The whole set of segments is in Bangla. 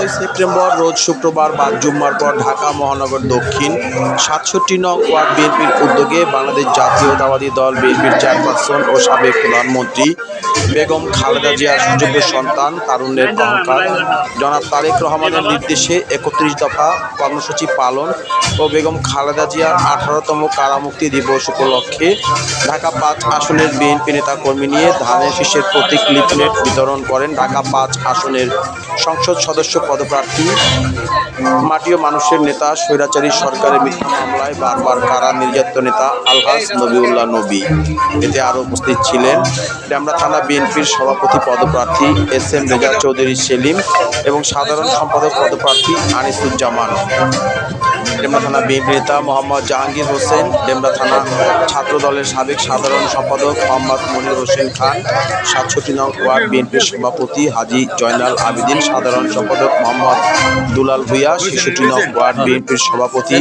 বারোই সেপ্টেম্বর, রোজ শুক্রবার বাদ জুম্মার পর ঢাকা মহানগর দক্ষিণ। সাতষট্টি নং ওয়ার্ড বিএনপির উদ্যোগে বাংলাদেশ জাতীয়তাবাদী দল বিএনপির চেয়ারপারসন ও সাবেক প্রধানমন্ত্রী বেগম খালেদা জিয়ার সুযোগ্য সন্তান তারুণ্যের অহংকার। জনাব তারেক রহমানের নির্দেশে একত্রিশ দফা কর্মসূচি পালন ও বেগম খালেদা জিয়ার আঠারোতম কারামুক্তি দিবস উপলক্ষে ঢাকা পাঁচ আসনের বিএনপি নেতা কর্মী নিয়ে ধানের শীষের প্রতীক লিফলেট বিতরণ করেন ঢাকা পাঁচ আসনের সংসদ সদস্য পদপ্রার্থী। মাটি ও মানুষের নেতা, স্বৈরাচারী সরকারের মিথ্যা মামলায় বারবার কারা নির্যাতিত নেতা? আলহাজ নবীউল্লাহ নবী। এতে আরও উপস্থিত ছিলেন ডেমরা থানা বিএনপির সভাপতি পদপ্রার্থী এস এম রেজা চৌধুরী সেলিম এবং সাধারণ সম্পাদক পদপ্রার্থী আনিসুজ্জামান। ডেমরা থানা বিএনপি নেতা মোহাম্মদ জাহাঙ্গীর হোসেন, ডেমরা থানা ছাত্র দলের সাবেক সাধারণ সম্পাদক মোহাম্মদ মনির হোসেন খান, সাতষট্টি নং ওয়ার্ড বিএনপির সভাপতি হাজি জয়নাল আবেদিন, সাধারণ সম্পাদক মোহাম্মদ দুলাল ভুইয়া, ছেষট্টি নং ওয়ার্ড বিএনপির সভাপতি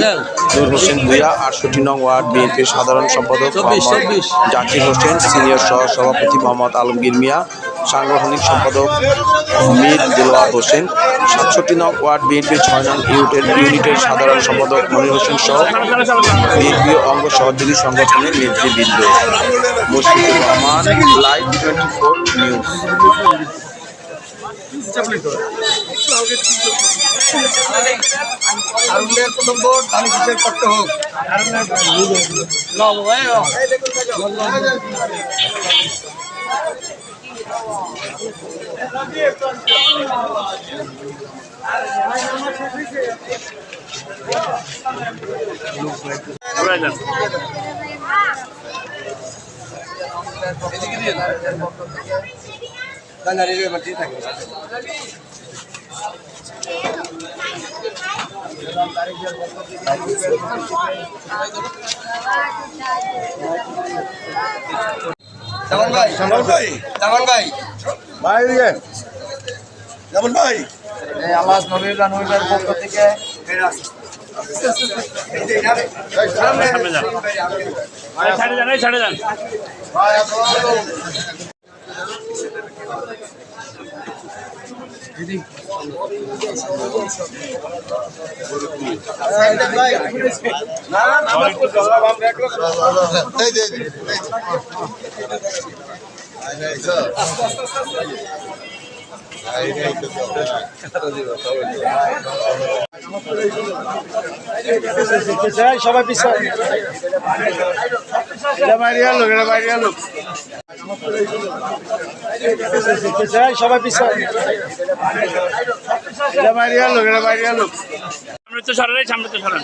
নূর হোসেন ভুইয়া, আটষট্টি নং ওয়ার্ড বিএনপির সাধারণ সম্পাদক জাকির হোসেন, সিনিয়র সহ সভাপতি মোহাম্মদ আলমগীর মিয়া সাংগঠনিক সম্পাদক মীর দিলওয়ার হোসেন সাতষট্টি নং ওয়ার্ড বিএনপির ছয় নং ইউনিটের ইউনিটের সাধারণ সম্পাদক মনির হোসেন সহ বিএনপি অঙ্গ সহযোগী সংগঠনের নেতৃবৃন্দ। Mushfiqur Rahman live twenty four news. আরুণের প্রথম ভোট ধানি কিসের করতে হোক জামান ভাই জামান ভাই। জামান ভাই। ভাই এদিকে। যেমন ভাই। এই আল্লাহ নবীর নবীর পক্ষ থেকে। ছাড়ে যান এই ছাড়ে যান এই যে। সবাই বাইরে সবাই গেল সামনে তো সরেন এই সামনে তো সরেন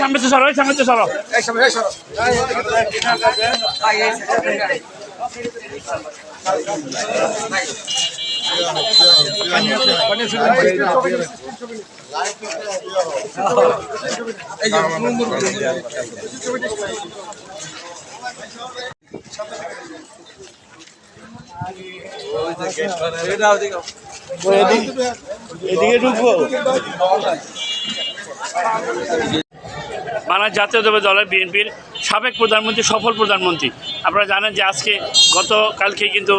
সামনে তো সরো সামনে তো সরো এদিকে ঢুকবো। বাংলাদেশ জাতীয়তাবাদী দলের বিএনপির সাবেক প্রধানমন্ত্রী সফল প্রধানমন্ত্রী। আপনারা জানেন যে আজকে গতকালকে কিন্তু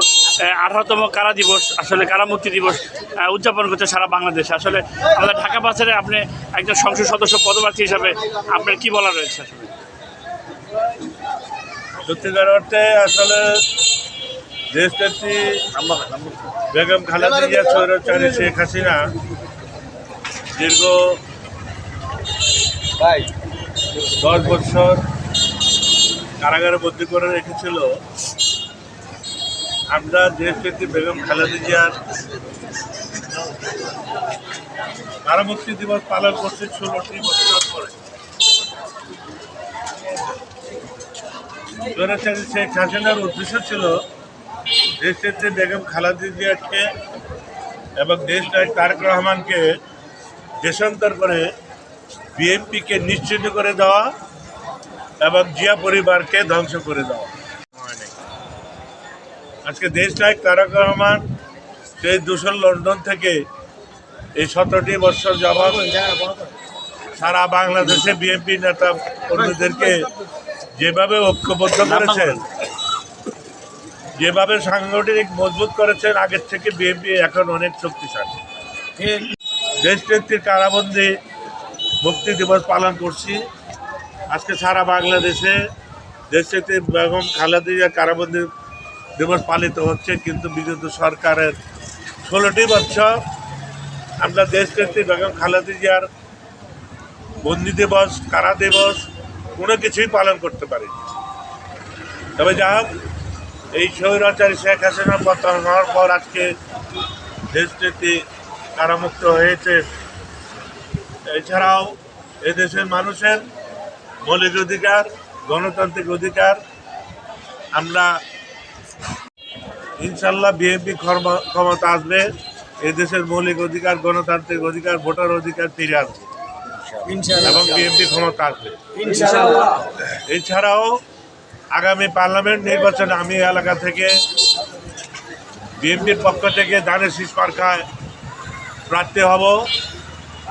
আঠারোতম কারা দিবস আসলে কারামুক্তি দিবস উদযাপন করছে সারা বাংলাদেশ। আসলে আমাদের ঢাকা বাজারে আপনি একজন সংসদ সদস্য পদপ্রার্থী হিসাবে আপনার কি বলা রয়েছে? আসলে সত্যিকার অর্থে আসলে দেশটাটি বেগম খালেদা জিয়া স্বৈরাচারী শেখ হাসিনা দীর্ঘ দশ বছর কারাগারে বন্দি করে রেখেছিল। আমরা দেশনেত্রী বেগম খালেদা জিয়ার কারামুক্তি দিবস পালন করছি ষোলোটি বছর পরে। স্বৈরাচারী শেখ হাসিনার উদ্দেশ্য ছিল দেশনেত্রী বেগম খালেদা জিয়াকে এবং দেশ নায়ক তারেক রহমানকে দেশান্তর করে বিএনপিকে নিশ্চিত করে দেওয়া এবং জিয়া পরিবারকে ধ্বংস করে দেওয়া। আজকে দেশ নায়ক তারেক রহমান সেই দূষণ লন্ডন থেকে এই সতেরোটি বছর যাবৎ সারা বাংলাদেশে বিএনপি নেতা কর্মীদেরকে যেভাবে ঐক্যবদ্ধ করেছেন যেভাবে সাংগঠনিক মজবুত করেছেন, আগের থেকে বিএনপি এখন অনেক শক্তিশালী। দেশ দেশনেত্রীর কারাবন্দি মুক্তি দিবস পালন করছি। আজকে সারা বাংলাদেশে দেশ দেশনেত্রী বেগম খালেদা জিয়া কারাবন্দি দিবস পালিত হচ্ছে, কিন্তু বিগত সরকারের ষোলোটি বছর আমরা দেশ দেশনেত্রী বেগম খালেদা জিয়ার বন্দি দিবস, কারা দিবস, কোনো কিছুই পালন করতে পারি তবে যা এই স্বৈরাচারী শেখ হাসিনা পতন হওয়ার পর আজকে দেশনেত্রী কারামুক্ত হয়েছে। এছাড়াও এদেশের মানুষের মৌলিক অধিকার গণতান্ত্রিক অধিকার আমরা ইনশাল্লাহ বিএনপি ক্ষমতা আসবে এদেশের মৌলিক অধিকার গণতান্ত্রিক অধিকার ভোটার অধিকার ফিরে আসবে এবং বিএনপি ক্ষমতা আসবে। এছাড়াও আগামী পার্লামেন্ট নির্বাচনে আমি এলাকা থেকে বিএনপির পক্ষ থেকে ধানের শীষ মার্কায় প্রার্থী হব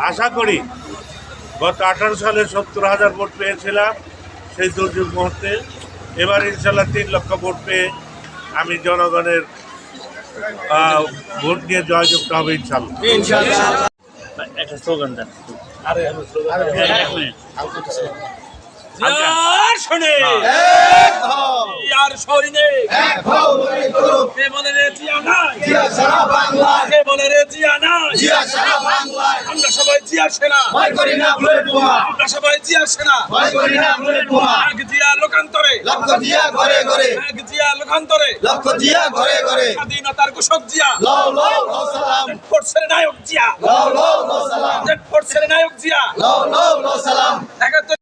আশা করি গত আঠারো সালে সত্তর হাজার ভোট পেয়েছিলাম সেই দুর্যোগ মুহূর্তে এবার ইনশাল্লাহ তিন লক্ষ ভোট পেয়ে আমি জনগণের ভোট নিয়ে জয়যুক্ত হবে ইনশাল্লাহ একটা স্লোগান দেন এক মিনিট আর শোনে আর শরীরে কে বলে রে জিয়া নাই? কে বলে রে জিয়া নাই? আমরা সবাই জিয়া সেনা। আমরা সবাই জিয়া সেনা। এক জিয়া লোকান্তরে। লক্ষ দিয়া ঘরে ঘরে। এক জিয়া লোকান্তরে। লক্ষ দিয়া ঘরে ঘরে। স্বাধীনতার ঘোষক জিয়া। লও লও লও সালাম। ফোর্সের নায়ক জিয়া। লও লও লও সালাম। ফোর্সের নায়ক জিয়া। লও লও লও সালাম। একাত্তর